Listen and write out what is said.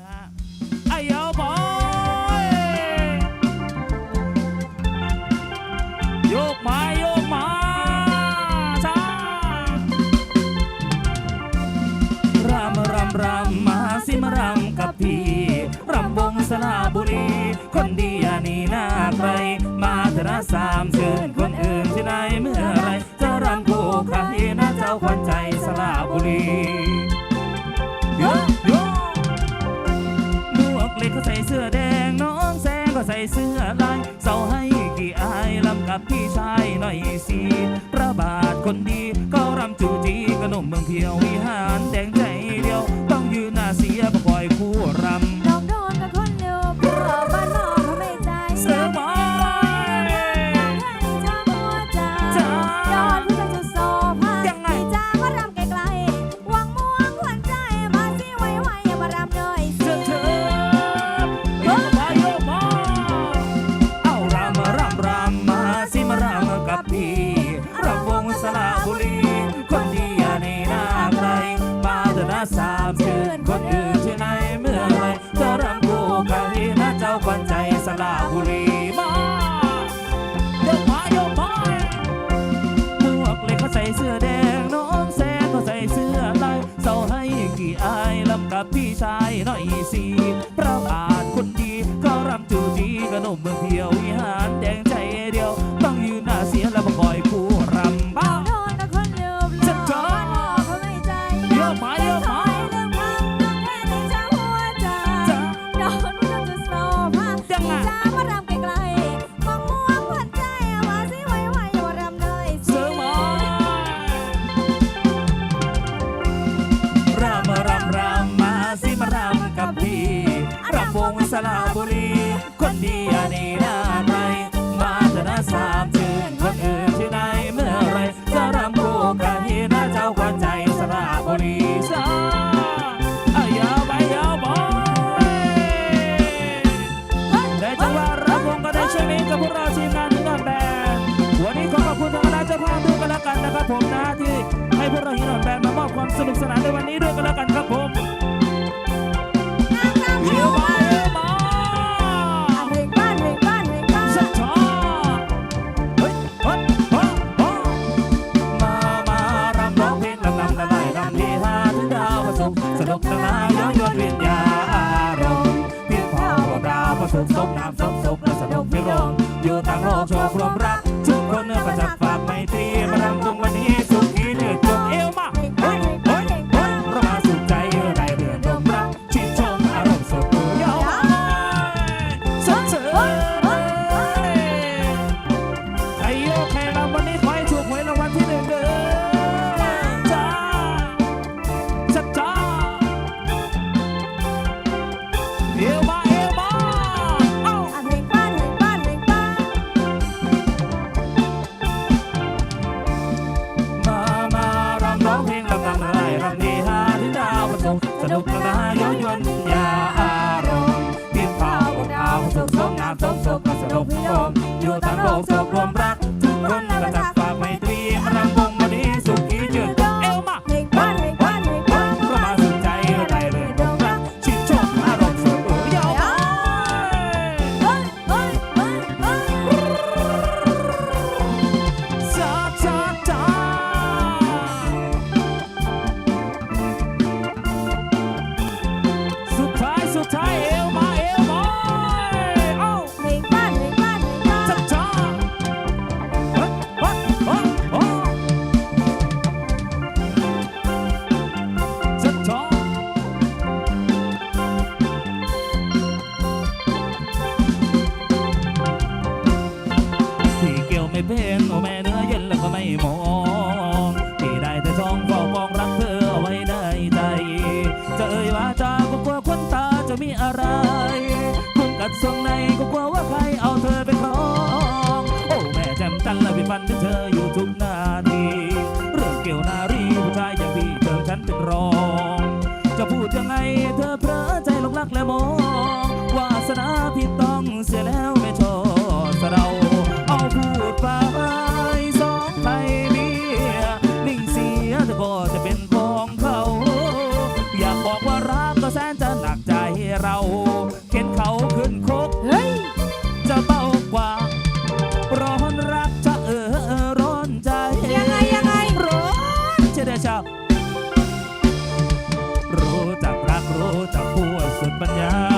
นะฮะอาบอโยกมาโยกมาช้ารำรำรำมาสิมารำกัปีรำวงสระบุรี คนดีนีหน้าใคมาเถอสาม เสื้อลายเสาให้กี่อายลำกับพี่ชายหน่อยสิพระบาทคนดีก็รำจูจีขนมเมืองเพียววิหารแดง พี่ชายน้อยสีพระบาทคนดีก็รำจูจีขนมเมืองเพียว นุกสนานในวันนี้ด้วยกันแล้วกัน Sunset. ส่วงในก็กลัวว่าใครเอาเธอไปครอง โอ้แม่แจ่มจันทร์และพี่ฟันเป็นเธอ ปัญญา